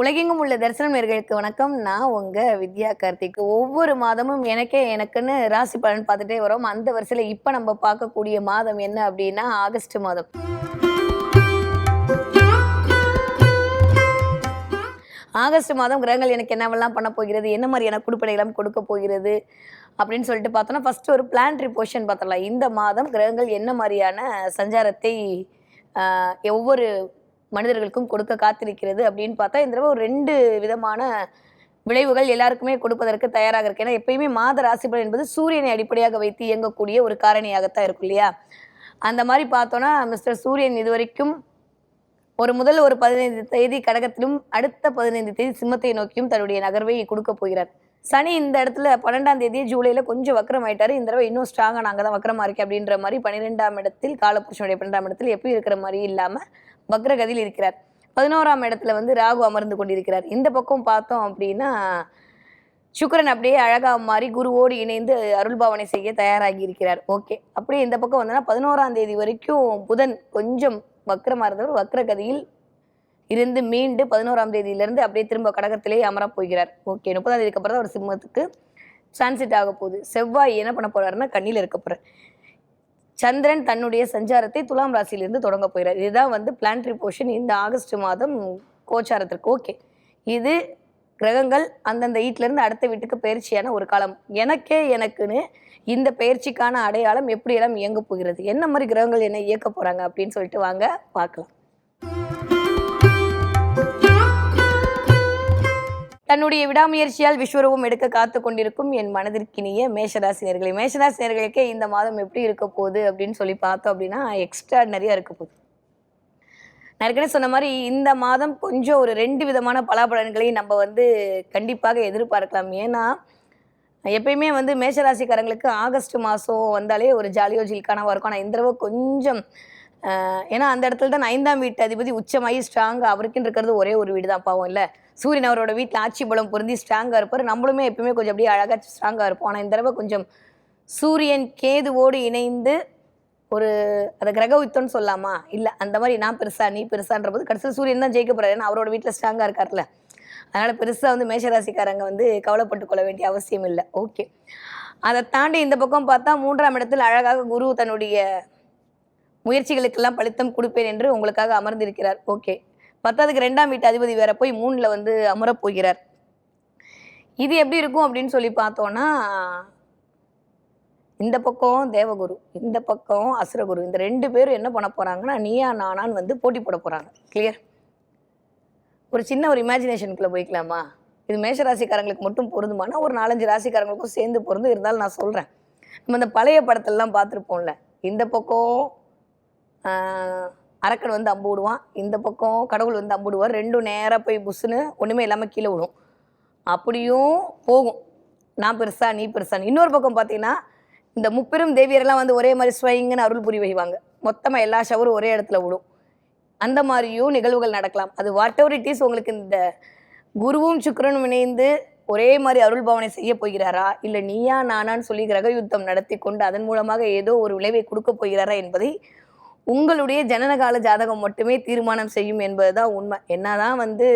உலகெங்கும் உள்ள தரிசனம் நேர்களுக்கு வணக்கம். நான் உங்க வித்யா கார்த்திக். ஒவ்வொரு மாதமும் எனக்கே எனக்குன்னு ராசி பலன் பார்த்துட்டே வரோம். அந்த வரிசையில இப்ப நம்ம பார்க்கக்கூடிய மாதம் என்ன அப்படின்னா ஆகஸ்ட் மாதம். ஆகஸ்ட் மாதம் கிரகங்கள் எனக்கு என்னவெல்லாம் பண்ண போகிறது என்ன மாதிரியான குடுப்படைகளும் கொடுக்க போகிறது அப்படின்னு சொல்லிட்டு பார்த்தோன்னா ஃபஸ்ட்டு ஒரு பிளான்ட்ரி போர்ஷன் பார்த்துடலாம். இந்த மாதம் கிரகங்கள் என்ன மாதிரியான சஞ்சாரத்தை ஒவ்வொரு மனிதர்களுக்கும் கொடுக்க காத்திருக்கிறது அப்படின்னு பார்த்தா இந்த தடவை ஒரு ரெண்டு விதமான விளைவுகள் எல்லாருக்குமே கொடுப்பதற்கு தயாராக இருக்கு. ஏன்னா எப்பயுமே மாத ராசிபலன் என்பது சூரியனை அடிப்படையாக வைத்து இயங்கக்கூடிய ஒரு காரணியாகத்தான் இருக்கும் இல்லையா? அந்த மாதிரி பார்த்தோன்னா மிஸ்டர் சூரியன் இதுவரைக்கும் ஒரு முதல் ஒரு பதினைந்து தேதி கடகத்திலும் அடுத்த பதினைந்து தேதி சிம்மத்தை நோக்கியும் தன்னுடைய நகர்வை கொடுக்க போகிறார். சனி இந்த இடத்துல பன்னெண்டாம் தேதி ஜூலையில் கொஞ்சம் வக்கரம் ஆயிட்டாரு. இந்த தடவை இன்னும் ஸ்ட்ராங்கா நாங்க தான் வக்கரமா இருக்கேன் அப்படின்ற மாதிரி பன்னிரெண்டாம் இடத்தில் காலபுருஷனுடைய பன்னெண்டாம் இடத்தில் எப்பயும் இருக்கிற மாதிரி இல்லாம வக்ரகதியில் இருக்கிறார். பதினோராம் இடத்துல வந்து ராகு அமர்ந்து கொண்டிருக்கிறார். இந்த பக்கம் பார்த்தோம் அப்படின்னா சுக்கிரன் அப்படியே அழகா மாறி குருவோடு இணைந்து அருள் பாவனை செய்ய தயாராகி இருக்கிறார். ஓகே. அப்படியே இந்த பக்கம் வந்தோன்னா பதினோராம் தேதி வரைக்கும் புதன் கொஞ்சம் வக்ரமா இருந்தவர் வக்ரகதியில் இருந்து மீண்டு பதினோராம் தேதியிலிருந்து அப்படியே திரும்ப கடகத்திலே அமரப் போகிறார். ஓகே. முப்பதாம் தேதிக்கு அப்புறம் தான் ஒரு சிம்மத்துக்கு டிரான்சிட் ஆக போகுது. செவ்வாய் என்ன பண்ண போறாருன்னா கண்ணியில் இருக்க போறார் சந்திரன் தன்னுடைய சஞ்சாரத்தை துலாம் ராசியிலிருந்து தொடங்க போயிறார் இதுதான் வந்து பிளான்ட்ரி போர்ஷன் இந்த ஆகஸ்ட் மாதம் கோச்சாரத்திற்கு. ஓகே இது கிரகங்கள் அந்தந்த வீட்டிலேருந்து அடுத்த வீட்டுக்கு பயிற்சியான ஒரு காலம். எனக்கே எனக்குன்னு இந்த பயிற்சிக்கான அடையாளம் எப்படியெல்லாம் இயங்க போகிறது? என்ன மாதிரி கிரகங்கள் என்ன இயக்க போகிறாங்க அப்படின்னு சொல்லிட்டு வாங்க பார்க்கலாம். தன்னுடைய விடாமுயற்சியால் விஸ்வரூபம் எடுக்க காத்து கொண்டிருக்கும் என் மனதிற்கினிய மேஷராசினியர்களே. மேஷராசினியர்களுக்கே இந்த மாதம் எப்படி இருக்க போகுது அப்படின்னு சொல்லி பார்த்தோம் அப்படின்னா எக்ஸ்ட்ரா இருக்க போகுது. நான் ஏற்கனவே சொன்ன மாதிரி இந்த மாதம் கொஞ்சம் ஒரு ரெண்டு விதமான பலாபலன்களை நம்ம வந்து கண்டிப்பாக எதிர்பார்க்கலாம். ஏன்னா எப்பயுமே வந்து மேஷராசிக்காரங்களுக்கு ஆகஸ்ட் மாதம் வந்தாலே ஒரு ஜாலியோ ஜில்கானவாக இருக்கும். ஆனால் இந்த தடவை கொஞ்சம் ஏன்னா அந்த இடத்துல தான் ஐந்தாம் வீட்டு அதிபதி உச்சமாகி ஸ்ட்ராங்காக அவருக்குன்னு இருக்கிறது ஒரே ஒரு வீடு தான் பாவம் இல்லை. சூரியன் அவரோட வீட்டில் ஆட்சி பலம் பொருந்தி ஸ்ட்ராங்காக இருப்பார். நம்மளுமே எப்பயுமே கொஞ்சம் அப்படியே அழகாக ஸ்ட்ராங்காக இருப்போம். ஆனால் இந்த தடவை கொஞ்சம் சூரியன் கேதுவோடு இணைந்து ஒரு அதை கிரக யுத்தம்னு சொல்லலாமா இல்லை அந்த மாதிரி நான் பெருசா நீ பெருசான்ற போது கடைசியில் சூரியன் தான் ஜெயிக்க போறாரு. ஏன்னா அவரோட வீட்டில் ஸ்ட்ராங்காக இருக்கார்ல அதனால் பெருசாக வந்து மேஷராசிக்காரங்க வந்து கவலைப்பட்டு கொள்ள வேண்டிய அவசியம் இல்லை. ஓகே அதை தாண்டி இந்த பக்கம் பார்த்தா மூன்றாம் இடத்தில் அழகாக குரு தன்னுடைய முயற்சிகளுக்கெல்லாம் பலித்தம் கொடுப்பேன் என்று உங்களுக்காக அமர்ந்திருக்கிறார். ஓகே. பத்தாவதுக்கு ரெண்டாம் வீட்டு அதிபதி வேற போய் மூணில் வந்து அமரப் போகிறார் இது எப்படி இருக்கும் அப்படின்னு சொல்லி பார்த்தோன்னா இந்த பக்கம் தேவகுரு இந்த பக்கம் அசுரகுரு இந்த ரெண்டு பேரும் என்ன பண்ண போகிறாங்கன்னா நீயா நானான்னு வந்து போட்டி போட போகிறாங்க கிளியர் ஒரு சின்ன ஒரு இமேஜினேஷனுக்குள்ளே போய்க்கலாமா? இது மேஷ ராசிக்காரங்களுக்கு மட்டும் பொருந்துமானா ஒரு நாலஞ்சு ராசிக்காரங்களுக்கும் சேர்ந்து பொருந்து இருந்தாலும் நான் சொல்கிறேன் நம்ம இந்த பழைய படத்திலலாம் பார்த்துருப்போம்ல இந்த பக்கம் அரக்கன் வந்து அம்பு விடுவான். இந்த பக்கம் கடவுள் வந்து அம்பு விடுவார். ரெண்டும் நேராக போய் புஷ்ஷுன்னு ஒன்றுமே இல்லாமல் கீழே விடும் அப்படியும் போகும். நான் பெருசா நீ பெருசான்னு. இன்னொரு பக்கம் பார்த்தீங்கன்னா இந்த முப்பெரும் தேவியரெல்லாம் வந்து ஒரே மாதிரி ஸ்வயங்கன்னு அருள் புரி வைவாங்க. மொத்தமாக எல்லா ஷவரும் ஒரே இடத்துல விடும் அந்த மாதிரியும் நிகழ்வுகள் நடக்கலாம். அது வாட் எவர் இட் இஸ் உங்களுக்கு இந்த குருவும் சுக்கிரனும் இணைந்து ஒரே மாதிரி அருள் பாவனை செய்ய போகிறாரா? இல்லை நீயா நானான்னு சொல்லி கிரக யுத்தம் நடத்தி கொண்டு அதன் மூலமாக ஏதோ ஒரு விளைவை கொடுக்க போகிறாரா என்பதை உங்களுடைய ஜனனகால ஜாதகம் மட்டுமே தீர்மானம் செய்யும் என்பதுதான் உண்மை. என்னதான் வந்து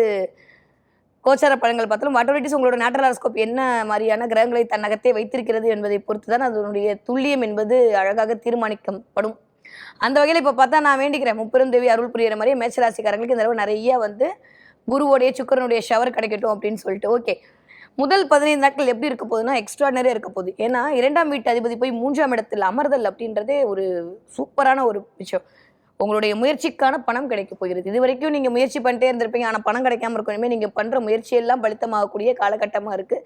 கோச்சார பழங்கள் பார்த்தாலும் வாட்டோரிட்டிஸ் உங்களோட நேட்டல் என்ன மாதிரியான கிரகங்களை தன்னகத்தே வைத்திருக்கிறது என்பதை பொறுத்து தான் அதனுடைய துல்லியம் என்பது அழகாக தீர்மானிக்கப்படும். அந்த வகையில் இப்போ பார்த்தா நான் வேண்டிக்கிறேன். முப்பெரும் தேவி அருள் புரியிற மாதிரி மேச்சராசிக்காரங்களுக்கு இந்த தடவை நிறைய வந்து குருவோடைய சுக்கரனுடைய ஷவர் கிடைக்கட்டும் அப்படின்னு சொல்லிட்டு. ஓகே முதல் பதினைந்து நாட்கள் எப்படி இருக்க போகுதுன்னா எக்ஸ்ட்ராடனரியாக இருக்க போகுது. ஏன்னா இரண்டாம் வீட்டு அதிபதி போய் மூன்றாம் இடத்தில் அமர்தல் அப்படின்றதே ஒரு சூப்பரான ஒரு விஷயம். உங்களுடைய முயற்சிக்கான பணம் கிடைக்க போகிறது. இது வரைக்கும் நீங்க முயற்சி பண்ணிட்டே இருந்திருப்பீங்க. ஆனா பணம் கிடைக்காம இருக்கும் இனிமேல் நீங்க பண்ற முயற்சியெல்லாம் பலித்தமாகக்கூடிய காலகட்டமா இருக்கு.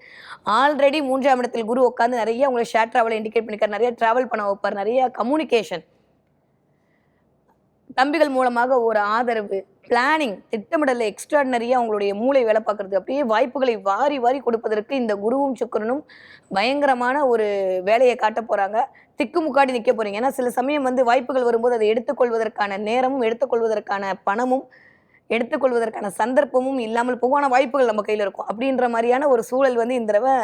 ஆல்ரெடி மூன்றாம் இடத்தில் குரு உட்காந்து நிறைய உங்களை ஷேர் டிராவல் இண்டிகேட் பண்ணிக்கார் நிறைய டிராவல் பண்ண வைப்பார். நிறைய கம்யூனிகேஷன் தம்பிகள் மூலமாக ஒரு ஆதரவு பிளானிங் திட்டமிடல எக்ஸ்ட்ராடினரியாக அவங்களுடைய மூளை வேலை பார்க்கறது. அப்படியே வாய்ப்புகளை வாரி வாரி கொடுப்பதற்கு இந்த குருவும் சுக்கிரனும் பயங்கரமான ஒரு வேலையை காட்ட போறாங்க. திக்குமுக்காடி நிற்க போறீங்க. ஏன்னா சில சமயம் வந்து வாய்ப்புகள் வரும்போது அதை எடுத்துக்கொள்வதற்கான நேரமும் எடுத்துக்கொள்வதற்கான பணமும் எடுத்துக்கொள்வதற்கான சந்தர்ப்பமும் இல்லாமல் போகான வாய்ப்புகள் நம்ம கையில் இருக்கும். அப்படின்ற மாதிரியான ஒரு சூழல் வந்து இந்த தடவை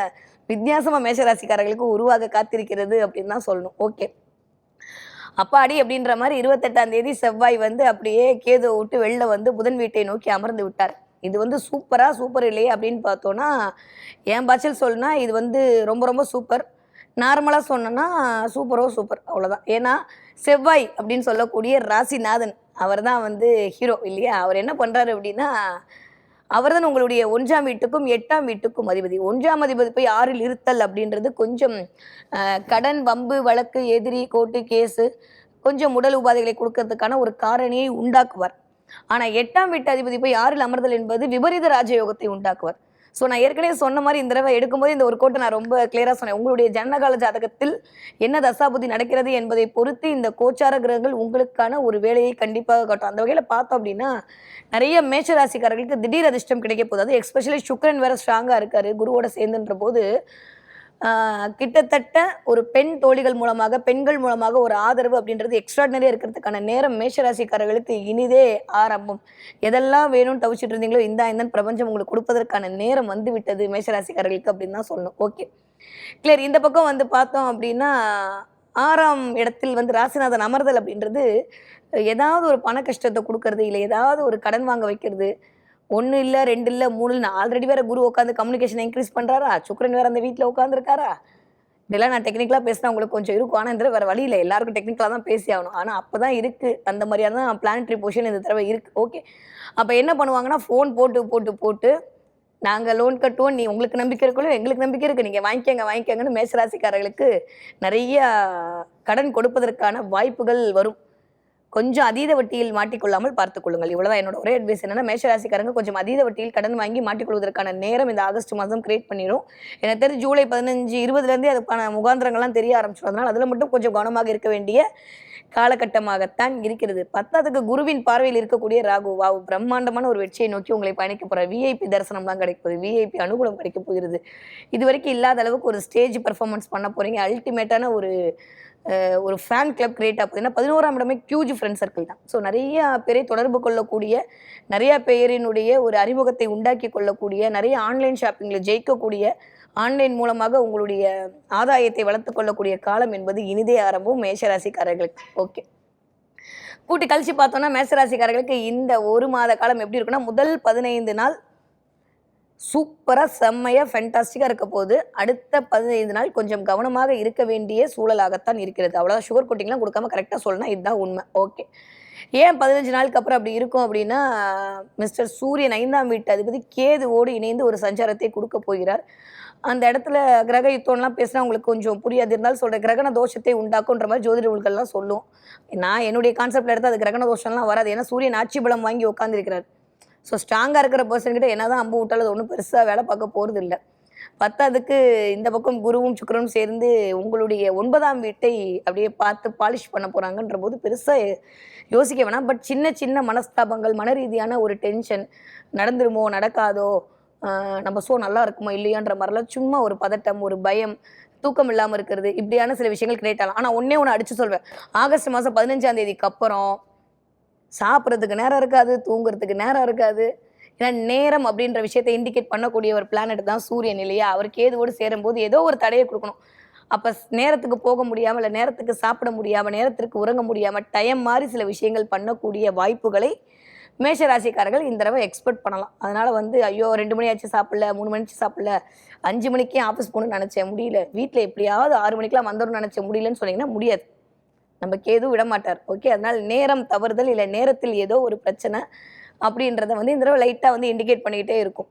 வித்தியாசமாக மேஷராசிக்காரர்களுக்கு உருவாக காத்திருக்கிறது அப்படின்னு தான் சொல்லணும். ஓகே அப்பாடி அப்படின்ற மாதிரி இருபத்தெட்டாம் தேதி செவ்வாய் வந்து அப்படியே கேதுவை விட்டு வெளில வந்து புதன் வீட்டை நோக்கி அமர்ந்து விட்டார். இது வந்து சூப்பரா சூப்பர் இல்லையே அப்படின்னு பார்த்தோன்னா என் பட்சல் சொல்லுனா இது வந்து ரொம்ப ரொம்ப சூப்பர். நார்மலாக சொன்னோன்னா சூப்பரோ சூப்பர். அவ்வளோதான் ஏன்னா செவ்வாய் அப்படின்னு சொல்லக்கூடிய ராசிநாதன் அவர் தான் வந்து ஹீரோ இல்லையா? அவர் என்ன பண்ணுறாரு அப்படின்னா அவர்தான் உங்களுடைய ஒன்றாம் வீட்டுக்கும் எட்டாம் வீட்டுக்கும் அதிபதி. ஒன்றாம் அதிபதி போய் ஆறில் இருத்தல் அப்படின்றது கொஞ்சம் கடன் வம்பு வழக்கு எதிரி கோர்ட்டு கேஸு கொஞ்சம் உடல் உபாதைகளை கொடுக்கறதுக்கான ஒரு காரணியை உண்டாக்குவார். ஆனால் எட்டாம் வீட்டு அதிபதி போய் ஆறில் அமர்தல் என்பது விபரீத ராஜயோகத்தை உண்டாக்குவார். ஸோ நான் ஏற்கனவே சொன்ன மாதிரி இந்த தடவை எடுக்கும்போது இந்த ஒரு கோட்டை நான் ரொம்ப கிளியராக சொன்னேன். உங்களுடைய ஜன்னகால ஜாதகத்தில் என்ன தசாபுதி நடக்கிறது என்பதை பொறுத்து இந்த கோச்சார கிரகங்கள் உங்களுக்கான ஒரு வேலையை கண்டிப்பாக காட்டும். அந்த வகையில் பார்த்தோம் அப்படின்னா நிறைய மேஷராசிக்காரர்களுக்கு திடீர் அதிர்ஷ்டம் கிடைக்க போகுது. அது எக்ஸ்பெஷலி சுக்கரன் வேற ஸ்ட்ராங்காக இருக்காரு. குருவோட சேர்ந்துன்ற போது கிட்டத்தட்ட ஒரு பெண் தோழிகள் மூலமாக பெண்கள் மூலமாக ஒரு ஆதரவு அப்படின்றது எக்ஸ்ட்ராடினரியாக இருக்கிறதுக்கான நேரம் மேஷராசிக்காரர்களுக்கு இனிதே ஆரம்பம். எதெல்லாம் வேணும்னு தவிச்சிட்டு இருந்தீங்களோ இந்தா இந்த பிரபஞ்சம் உங்களுக்கு கொடுப்பதற்கான நேரம் வந்து விட்டது மேஷராசிக்காரர்களுக்கு அப்படின்னு தான் சொல்லணும். ஓகே கிளியர் இந்த பக்கம் வந்து பார்த்தோம் அப்படின்னா ஆறாம் இடத்தில் வந்து ராசிநாதன் அமர்தல் அப்படின்றது ஏதாவது ஒரு பண கஷ்டத்தை கொடுக்கறது இல்லை ஏதாவது ஒரு கடன் வாங்க வைக்கிறது ஒன்று இல்லை ரெண்டு இல்லை மூணு இல்லை. ஆல்ரெடி வேற குரு உட்காந்து கம்யூனிகேஷன் இன்க்ரீஸ் பண்ணுறாரா சுக்கரன் வேற அந்த வீட்டில் உட்காந்துருக்காரா இதெல்லாம் நான் டெக்னிக்கலாக பேசினா உங்களுக்கு கொஞ்சம் இருக்கும். ஆனால் இந்த வேறு வழி இல்லை எல்லாருக்கும் டெக்னிக்கலாக தான் பேசி ஆகணும். ஆனால் அப்போ தான் இருக்குது அந்த மாதிரியான தான் பிளானட்ரி பொசிஷன் இந்த தடவை இருக்குது ஓகே அப்போ என்ன பண்ணுவாங்கன்னா ஃபோன் போட்டு போட்டு போட்டு நாங்கள் லோன் கட்டுவோம். நீ உங்களுக்கு நம்பிக்கை இருக்கணும் எங்களுக்கு நம்பிக்கை இருக்குது நீங்கள் வாங்கிக்கங்க வாங்கிக்கங்கன்னு மேசராசிக்காரர்களுக்கு நிறைய கடன் கொடுப்பதற்கான வாய்ப்புகள் வரும். கொஞ்சம் அதீத வட்டியில் மாட்டிக்கொள்ளாமல் பார்த்துக்கொள்ளுங்கள் இவ்வளோதான் இவ்வளவுதான் என்னோட ஒரே அட்வைஸ் என்னன்னா மேஷராசிக்காரங்க கொஞ்சம் அதீத வட்டியில் கடன் வாங்கி மாட்டிக்கொள்வதற்கான நேரம் இந்த ஆகஸ்ட் மாதம் கிரியேட் பண்ணிடும் எனக்கு தெரிஞ்சு ஜூலை பதினஞ்சு இருபதுலேருந்தே அதுக்கான முகாந்திரங்கள்லாம் தெரிய ஆரம்பிச்சிடும் அதனால் அதில் மட்டும் கொஞ்சம் கவனமாக இருக்க வேண்டிய காலகட்டமாகத்தான் இருக்கிறது. பத்தாவதுக்கு குருவின் பார்வையில் இருக்கக்கூடிய ராகு வாவு பிரம்மாண்டமான ஒரு வெற்றியை நோக்கி உங்களை பயணிக்க போகிற விஐபி தரிசனம்லாம் கிடைக்க விஐபி அனுகூலம் கிடைக்க போகிறது. இது வரைக்கும் இல்லாத அளவுக்கு ஒரு ஸ்டேஜ் பர்ஃபார்மன்ஸ் பண்ண போகிறீங்க அல்டிமேட்டான ஒரு ஒரு ஃபேன் கிளப் கிரியேட் ஆகுது ஏன்னா பதினோராம் இடமே ஹியூஜ் ஃப்ரெண்ட் சர்க்கிள் தான். ஸோ நிறைய பேரை தொடர்பு கொள்ளக்கூடிய நிறைய பேரினுடைய ஒரு அறிமுகத்தை உண்டாக்கி கொள்ளக்கூடிய நிறைய ஆன்லைன் ஷாப்பிங்கில் ஜெயிக்கக்கூடிய ஆன்லைன் மூலமாக உங்களுடைய ஆதாயத்தை வளர்த்து கொள்ளக்கூடிய காலம் என்பது இனிதே ஆரம்பம் மேஷராசிக்காரர்களுக்கு ஓகே கூட்டி கழிச்சு பார்த்தோம்னா மேசராசிக்காரர்களுக்கு இந்த ஒரு மாத காலம் எப்படி இருக்குன்னா முதல் பதினைந்து நாள் சூப்பராக செம்மையாக ஃபென்டாஸ்டிக்காக இருக்க போது அடுத்த பதினைந்து நாள் கொஞ்சம் கவனமாக இருக்க வேண்டிய சூழலாகத்தான் இருக்கிறது. அவ்வளோதான் சுகர் கோட்டிங்லாம் கொடுக்காம கரெக்டாக சொல்லணும் இதுதான் உண்மை. ஓகே ஏன் பதினஞ்சு நாளுக்கு அப்புறம் அப்படி இருக்கும் அப்படின்னா மிஸ்டர் சூரியன் ஐந்தாம் வீட்டு அதிபதி கேதுவோடு இணைந்து ஒரு சஞ்சாரத்தை கொடுக்க போகிறார். அந்த இடத்துல கிரக யுத்தம்லாம் பேசினா உங்களுக்கு கொஞ்சம் புரியாது. இருந்தாலும் சொல்கிற கிரகண தோஷத்தை உண்டாக்குன்ற மாதிரி ஜோதிட நூல்கள்லாம் சொல்லும். நான் என்னுடைய கான்செப்டில் எடுத்து அது கிரகண தோஷம்லாம் வராது. ஏன்னா சூரியன் ஆட்சி பலம் வாங்கி உட்காந்துருக்கிறார் ஸோ ஸ்ட்ராங்காக இருக்கிற பர்சன்கிட்ட என்ன தான் அம்பு விட்டாலும் அது ஒன்றும் பெருசாக வேலை பார்க்க போகிறது இல்லை பத்தாவதுக்கு இந்த பக்கம் குருவும் சுக்கிரனும் சேர்ந்து உங்களுடைய ஒன்பதாம் வீட்டை அப்படியே பார்த்து பாலிஷ் பண்ண போகிறாங்கன்ற போது பெருசாக யோசிக்க வேணாம். பட் சின்ன சின்ன மனஸ்தாபங்கள் மன ரீதியான ஒரு டென்ஷன் நடந்துருமோ நடக்காதோ நம்ம ஸோ நல்லா இருக்குமோ இல்லையான்ற மாதிரிலாம் சும்மா ஒரு பதட்டம் ஒரு பயம் தூக்கம் இல்லாமல் இருக்கிறது இப்படியான சில விஷயங்கள் கிரியேட் ஆகலாம். ஆனால் ஒன்றே ஒன்று அடிச்சு சொல்வேன். ஆகஸ்ட் மாதம் பதினஞ்சாம் தேதிக்கு அப்புறம் சாப்பிட்றதுக்கு நேரம் இருக்காது தூங்குறதுக்கு நேரம் இருக்காது. ஏன்னா நேரம் அப்படின்ற விஷயத்தை இண்டிகேட் பண்ணக்கூடிய ஒரு பிளானட் தான் சூரியன் இல்லையா? அவர் ஏதுவோடு சேரும்போது ஏதோ ஒரு தடையை கொடுக்கணும். அப்போ நேரத்துக்கு போக முடியாமல் இல்லை நேரத்துக்கு சாப்பிட முடியாமல் நேரத்திற்கு உறங்க முடியாமல் டைம் மாதிரி சில விஷயங்கள் பண்ணக்கூடிய வாய்ப்புகளை மேஷராசிக்காரர்கள் இந்த தடவை எக்ஸ்பெக்ட் பண்ணலாம். அதனால் வந்து ஐயோ ரெண்டு மணி ஆச்சு சாப்பிடல மூணு மணிச்சு சாப்பிடல அஞ்சு மணிக்கே ஆஃபீஸ் போகணும்னு நினச்சேன் முடியல. வீட்டில் எப்படியாவது ஆறு மணிக்கெலாம் வந்துடும் நினச்சேன் முடியலன்னு சொன்னீங்கன்னா முடியாது. நம்ம கேதும் விட மாட்டார் ஓகே அதனால நேரம் தவறுதல் இல்லை. நேரத்தில் ஏதோ ஒரு பிரச்சனை அப்படின்றத வந்து இந்த தடவை லைட்டாக வந்து இண்டிகேட் பண்ணிக்கிட்டே இருக்கும்.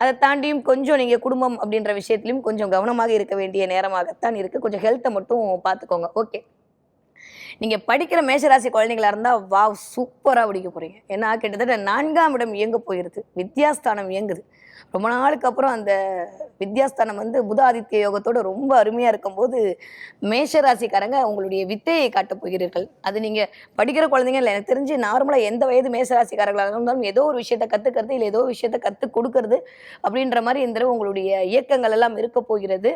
அதை தாண்டியும் கொஞ்சம் நீங்கள் குடும்பம் அப்படின்ற விஷயத்துலையும் கொஞ்சம் கவனமாக இருக்க வேண்டிய நேரமாகத்தான் இருக்குது கொஞ்சம் ஹெல்த்தை மட்டும் பார்த்துக்கோங்க. ஓகே நீங்கள் படிக்கிற மேஷராசி குழந்தைங்களா இருந்தால் வா சூப்பராக படிக்க போகிறீங்க ஏன்னா கிட்டத்தட்ட நான்காம் இடம் இயங்க போயிருது. வித்யாஸ்தானம் இயங்குது. ரொம்ப நாளுக்கு அப்புறம் அந்த வித்யாஸ்தானம் வந்து புதாதித்ய யோகத்தோடு ரொம்ப அருமையாக இருக்கும்போது மேஷராசிக்காரங்க உங்களுடைய வித்தையை காட்டப் போகிறீர்கள். அது நீங்கள் படிக்கிற குழந்தைங்க இல்லை எனக்கு தெரிஞ்சு நார்மலாக எந்த வயது மேஷராசிக்காரர்களாக இருந்தாலும் ஏதோ ஒரு விஷயத்தை கற்றுக்கிறது இல்லை ஏதோ விஷயத்த கற்றுக் கொடுக்கறது அப்படின்ற மாதிரி இந்த உங்களுடைய இயக்கங்கள் எல்லாம் இருக்க போகிறது.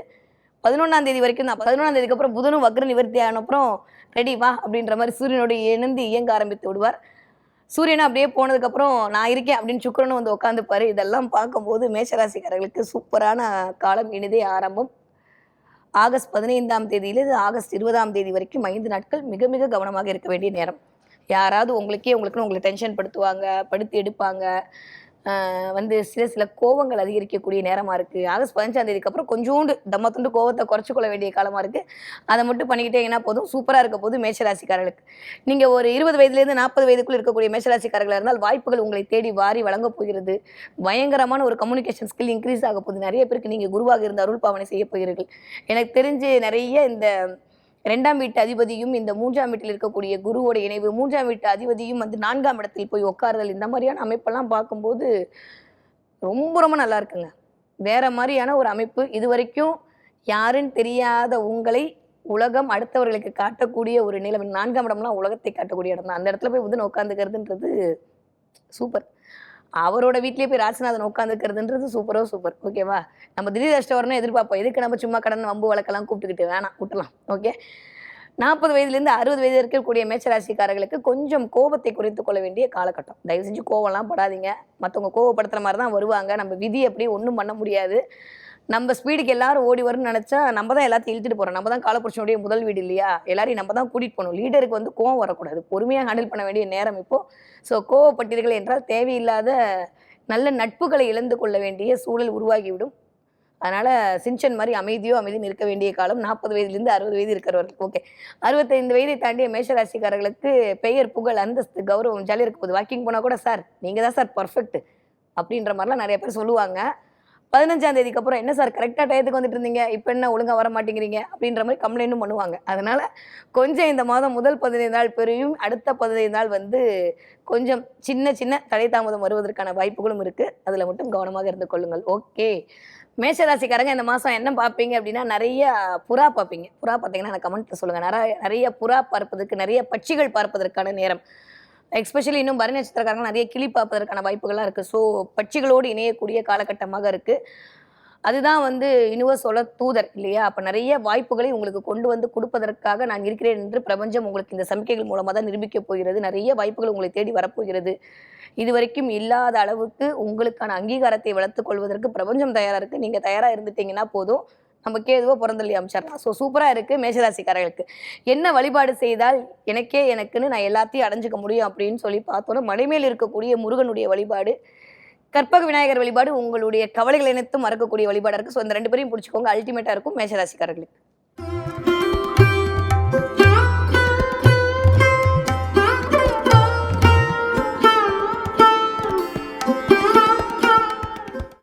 பதினொன்றாம் தேதி வரைக்கும் தான் பதினொன்றாம் தேதிக்கு அப்புறம் புதனும் வக்ர நிவர்த்தி ஆன அப்புறம் ரெடி வா அப்படின்ற மாதிரி சூரியனோடு இணைந்து இயங்க ஆரம்பித்து விடுவார். சூரியன் அப்படியே போனதுக்கப்புறம் நான் இருக்கேன் அப்படின்னு சுக்கிரனும் வந்து உட்காந்துப்பாரு இதெல்லாம் பார்க்கும்போது மேஷராசிக்காரர்களுக்கு சூப்பரான காலம் இனிதே ஆரம்பம். ஆகஸ்ட் பதினைந்தாம் தேதியிலிருந்து ஆகஸ்ட் இருபதாம் தேதி வரைக்கும் ஐந்து நாட்கள் மிக மிக கவனமாக இருக்க வேண்டிய நேரம். யாராவது உங்களுக்கே உங்களுக்குன்னு உங்களை டென்ஷன் படுத்துவாங்க படுத்தி எடுப்பாங்க. வந்து சில சில கோவங்கள் அதிகரிக்கக்கூடிய நேரமாக இருக்குது ஆகஸ்ட் பதினஞ்சாம் தேதிக்கு அப்புறம் கொஞ்சோண்டு தம்மத்துண்டு கோவத்தை குறைச்சிக்கொள்ள வேண்டிய காலமாக இருக்குது அதை மட்டும் பண்ணிக்கிட்டீங்கன்னா போதும். சூப்பராக இருக்க போது மேஷராசிக்காரர்களுக்கு. நீங்கள் ஒரு இருபது வயதுலேருந்து நாற்பது வயதுக்குள்ளே இருக்கக்கூடிய மேஷராசிக்காரர்களாக இருந்தால் வாய்ப்புகள் உங்களை தேடி வாரி வழங்க போகிறது. பயங்கரமான ஒரு கம்யூனிகேஷன் ஸ்கில் இன்க்ரீஸ் ஆக போகுது நிறைய பேருக்கு நீங்கள் குருவாக இருந்து அருள் பாவனை செய்ய போகிறீர்கள். எனக்கு தெரிஞ்சு நிறைய இந்த ரெண்டாம் வீட்டு அதிபதியும் இந்த மூன்றாம் வீட்டில் இருக்கக்கூடிய குருவோட இணைவு மூன்றாம் வீட்டு அதிபதியும் வந்து நான்காம் இடத்தில் போய் உட்காருதல் இந்த மாதிரியான அமைப்பெல்லாம் பார்க்கும்போது ரொம்ப ரொம்ப நல்லா இருக்குங்க. வேற மாதிரியான ஒரு அமைப்பு. இது வரைக்கும் யாருன்னு தெரியாத உங்களை உலகம் அடுத்தவர்களுக்கு காட்டக்கூடிய ஒரு நிலவின் நான்காம் இடம்லாம் உலகத்தை காட்டக்கூடிய இடம் தான். அந்த இடத்துல போய் வந்து உட்காந்துக்கிறதுன்றது சூப்பர். அவரோட வீட்லயே போய் ராசிநாதன் உட்காந்துக்கிறதுன்றது சூப்பரோ சூப்பர் ஓகேவா நம்ம திடீர் அஷ்டவரணும் எதிர்பார்ப்போம். எதுக்கு நம்ம சும்மா கடன் வம்பு வழக்கெல்லாம் கூப்பிட்டுக்கிட்டு? வேணாம் விட்டலாம் ஓகே நாற்பது வயதுலேருந்து அறுபது வயது இருக்கக்கூடிய மேச்சராசிக்காரர்களுக்கு கொஞ்சம் கோபத்தை குறைத்து கொள்ள வேண்டிய காலகட்டம். தயவு செஞ்சு கோவம்லாம் படாதீங்க. மற்றவங்க கோவப்படுத்துகிற மாதிரி தான் வருவாங்க. நம்ம விதி அப்படி ஒன்றும் பண்ண முடியாது. நம்ம ஸ்பீடுக்கு எல்லாரும் ஓடி வரும்னு நினச்சா நம்ம தான் எல்லாத்தையும் இழுத்துட்டு போகிறோம் நம்ம தான் காலப்புருஷனுடைய முதல் வீடு இல்லையா? எல்லாரையும் நம்ம தான் கூட்டிகிட்டு போகணும். லீடருக்கு வந்து கோவம் வரக்கூடாது. பொறுமையாக ஹேண்டில் பண்ண வேண்டிய நேரம் இப்போது ஸோ கோவப்பட்டீர்கள் என்றால் தேவையில்லாத நல்ல நட்புகளை இழந்து கொள்ள வேண்டிய சூழல் உருவாகிவிடும். அதனால் சின்சன் மாதிரி அமைதியோ அமைதியும் இருக்க வேண்டிய காலம் நாற்பது வயதுலேருந்து அறுபது வயது இருக்கிறவர்கள். ஓகே அறுபத்தைந்து வயதை தாண்டிய மேஷராசிக்காரர்களுக்கு பெயர் புகழ் அந்தஸ்து கௌரவம் ஜாலியாக இருக்கும் போது வாக்கிங் போனால் கூட சார் நீங்கள் தான் சார் பர்ஃபெக்ட் அப்படின்ற மாதிரிலாம் நிறைய பேர் சொல்லுவாங்க. பதினஞ்சாம் தேதிக்கு அப்புறம் என்ன சார் கரெக்டாக டயத்துக்கு வந்துட்டு இருந்தீங்க? இப்போ என்ன ஒழுங்காக வர மாட்டேங்கிறீங்க? அப்படின்ற மாதிரி கம்ப்ளைண்ட்டும் பண்ணுவாங்க. அதனால கொஞ்சம் இந்த மாதம் முதல் பதினைந்து நாள் பெரியும் அடுத்த பதினைந்து நாள் வந்து கொஞ்சம் சின்ன சின்ன தடை தாமதம் வருவதற்கான வாய்ப்புகளும் இருக்குது அதில் மட்டும் கவனமாக இருந்து கொள்ளுங்கள். ஓகே. மேஷராசிக்காரங்க இந்த மாதம் என்ன பார்ப்பீங்க அப்படின்னா நிறைய புறா பார்ப்பீங்க. புறா பார்த்தீங்கன்னா கமெண்ட்டில் சொல்லுங்கள் நிறைய நிறைய புறா பார்ப்பதற்கு நிறைய பட்சிகள் பார்ப்பதற்கான நேரம். எஸ்பெஷலி இன்னும் பரணி நட்சத்திரக்காரங்க நிறைய கிளி பார்ப்பதற்கான வாய்ப்புகள்லாம் இருக்குது ஸோ பட்சிகளோடு இணையக்கூடிய காலகட்டமாக இருக்குது அதுதான் வந்து யூனிவர்ஸோட தூதர் இல்லையா? அப்போ நிறைய வாய்ப்புகளை உங்களுக்கு கொண்டு வந்து கொடுப்பதற்காக நான் இருக்கிறேன் என்று பிரபஞ்சம் உங்களுக்கு இந்த சமிக்கைகள் மூலமாக தான் நிரூபிக்கப் போகிறது. நிறைய வாய்ப்புகள் உங்களை தேடி வரப்போகிறது. இதுவரைக்கும் இல்லாத அளவுக்கு உங்களுக்கான அங்கீகாரத்தை வளர்த்து கொள்வதற்கு பிரபஞ்சம் தயாராக இருக்குது நீங்கள் தயாராக இருந்துட்டீங்கன்னா போதும். நமக்கு எதுவோ பிறந்தள்ளி அமைச்சிடலாம் ஸோ சூப்பராக இருக்குது மேஷராசிக்காரர்களுக்கு. என்ன வழிபாடு செய்தால் எனக்கே எனக்குன்னு நான் எல்லாத்தையும் அடைஞ்சிக்க முடியும் அப்படின்னு சொல்லி பார்த்தோன்னா மனைமேல் இருக்கக்கூடிய முருகனுடைய வழிபாடு கற்பக விநாயகர் வழிபாடு உங்களுடைய கவலைகள் இணைத்து மறக்கக்கூடிய வழிபாடாக இருக்குது ஸோ இந்த ரெண்டு பேரையும் பிடிச்சிக்கோங்க. அல்டிமேட்டாக இருக்கும் மேஷராசிக்காரர்களுக்கு.